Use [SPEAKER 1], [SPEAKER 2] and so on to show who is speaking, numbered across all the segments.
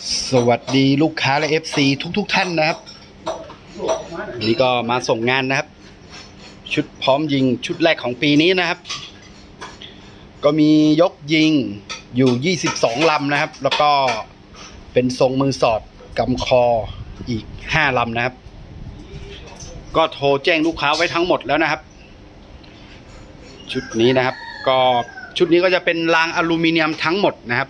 [SPEAKER 1] สวัสดีลูกค้าและ FC ทุกทุกๆท่านนะครับวันนี้ก็มาส่งงานนะครับ ชุดพร้อมยิงชุดแรกของปีนี้นะครับ ก็มียกยิงอยู่ 22 ลำนะครับ แล้วก็เป็นทรงมือสอดกำคออีก 5 ลำนะครับ ก็โทรแจ้งลูกค้าไว้ทั้งหมดแล้วนะครับ ชุดนี้นะครับ ก็ชุดนี้ก็จะเป็นรางอลูมิเนียมทั้งหมดนะครับ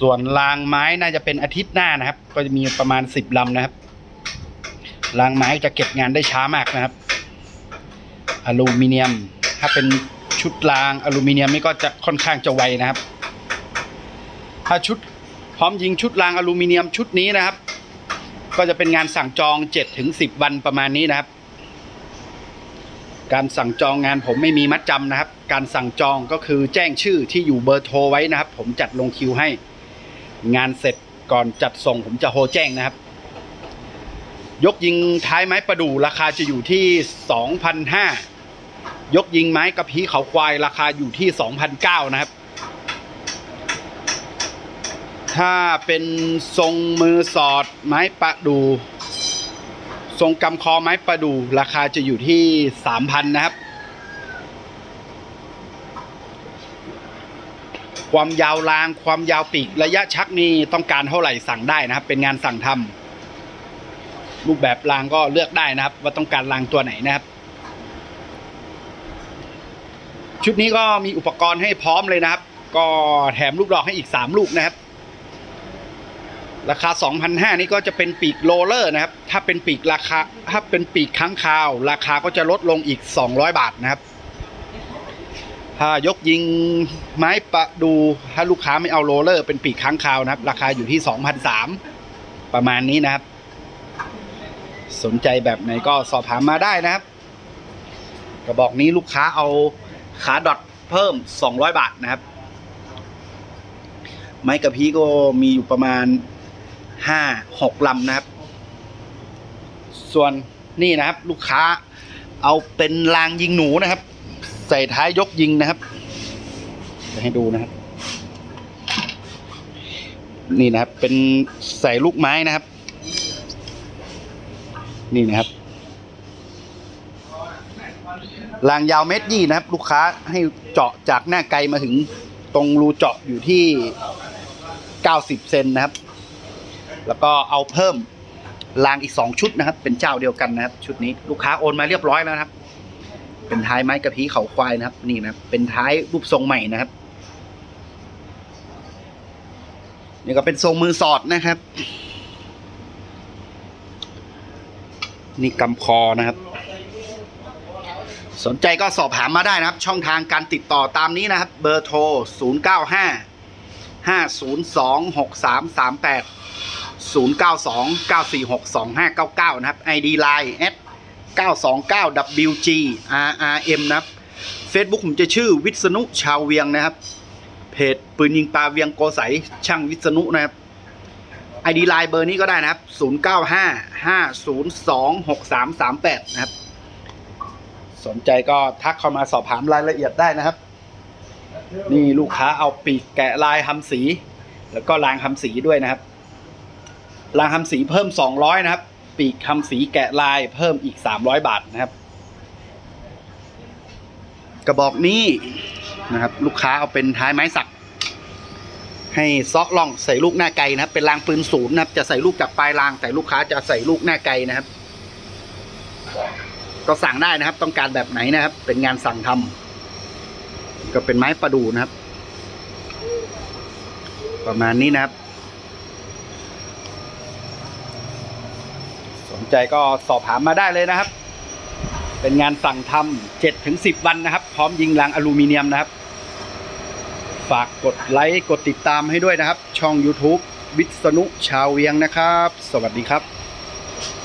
[SPEAKER 1] ส่วนรางไม้น่าจะเป็นอาทิตย์หน้านะครับ ก็จะมีประมาณสิบลำนะครับ รางไม้จะเก็บงานได้ช้ามากนะครับ อลูมิเนียม ถ้าเป็นชุดรางอลูมิเนียมนี่ก็จะค่อนข้างจะไวนะครับ ถ้าชุดพร้อมยิงชุดรางอลูมิเนียมชุดนี้นะครับ ก็จะเป็นงานสั่งจอง7ถึง10วันประมาณนี้นะครับ การสั่งจองงานผมไม่มีมัดจำนะครับ การสั่งจองก็คือแจ้งชื่อที่อยู่เบอร์โทรไว้นะครับ ผมจัดลงคิวให้ งานเสร็จก่อนจัดส่งผมจะโทรแจ้งนะครับ ยกยิงท้ายไม้ประดู่ราคาจะอยู่ที่ 2,500 ยกยิงไม้กระพี้เขาควายราคาอยู่ที่ 2,900 นะครับ ถ้าเป็นทรงมือสอดไม้ประดู่ทรงกำคอไม้ประดู่ราคาจะอยู่ที่ 3,000 นะครับ ความยาวราง ความยาวปีกระยะชักนี่ต้องการเท่าไหร่สั่งได้นะครับ เป็นงานสั่งทำรูปแบบรางก็เลือกได้นะครับ ว่าต้องการรางตัวไหนนะครับ ชุดนี้ก็มีอุปกรณ์ให้พร้อมเลยนะครับ ก็แถมลูกดอกให้อีก 3 ลูกนะครับ ราคา 2,500 นี่ก็จะเป็นปีกโรเลอร์นะครับ ถ้าเป็นปีกราคาถ้าเป็นปีกค้างคาว ราคาก็จะลดลงอีก 200 บาทนะครับ ถ้ายกยิงไม้ประดูถ้าลูกค้าไม่เอาโรเลอร์เป็นปีกค้างคาวนะครับ ราคาอยู่ที่2,300ประมาณนี้นะครับ สนใจแบบไหนก็สอบถามมาได้นะครับ กระบอกนี้ลูกค้าเอาขาดอทเพิ่ม200บาทนะครับ ไม้กระพี้ก็มีอยู่ประมาณ5 6ลำนะครับ ส่วนนี่นะครับ ลูกค้าเอาเป็นรางยิงหนูนะครับ ใส่ท้ายยกยิงนะครับจะให้ดูนะครับ นี่นะครับ เป็นใส่ลูกไม้นะครับ นี่นะครับรางยาวเมตรยี่นะครับ ลูกค้าให้เจาะจากหน้าไกลมาถึงตรงรูเจาะอยู่ที่ 90 เซนนะครับ แล้วก็เอาเพิ่มรางอีก 2 ชุดนะครับ เป็นเจ้าเดียวกันนะครับ ชุดนี้ลูกค้าโอนมาเรียบร้อยแล้วนะครับ เป็นท้ายไม้กระพี้เขาควายนะครับ นี่นะเป็นท้ายรูปทรงใหม่นะครับ นี่ก็เป็นทรงมือสอดนะครับ นี่กำคอนะครับ สนใจก็สอบถามมาได้นะครับ ช่องทางการติดต่อตามนี้นะครับ เบอร์โทร 0 9 5 5 0 2 6 3 3 8 0 9 2 9 4 6 2 5 9 9 นะครับ ID Line แอด 929 WG RRM นะครับ Facebook ผมจะชื่อวิษณุชาวเวียงนะครับ เพจปืนยิงปลาเวียงโกใสช่างวิษณุนะครับ ID Line เบอร์นี้ก็ได้นะครับ 095 502 6338 นะครับ สนใจก็ทักเข้ามาสอบถามรายละเอียดได้นะครับ นี่ลูกค้าเอาปีกแกะลายทำสี แล้วก็รางทำสีด้วยนะครับรางทำสีเพิ่ม 200 นะครับ ปีกทำสีแกะลายเพิ่มอีก 300 บาทนะครับ กระบอกนี้นะครับ ลูกค้าเอาเป็นท้ายไม้สัก ให้ซอกล่องใส่ลูกหน้าไกลนะครับ เป็นรางปืนศูนย์นะครับ จะใส่ลูกจากปลายราง แต่ลูกค้าจะใส่ลูกหน้าไกลนะครับ ก็สั่งได้นะครับ ต้องการแบบไหนนะครับ เป็นงานสั่งทำก็เป็นไม้ประดูนะครับ ประมาณนี้นะครับ นใจก็สอบถามมาได้เลยนะครับ เป็นงานสั่งทำเจ็ดถึงสิบวันนะครับ พร้อมยิงรางอลูมิเนียมนะครับ ฝากกดไลค์กดติดตามให้ด้วยนะครับ ช่อง YouTube วิษณุชาวเวียงนะครับ สวัสดีครับ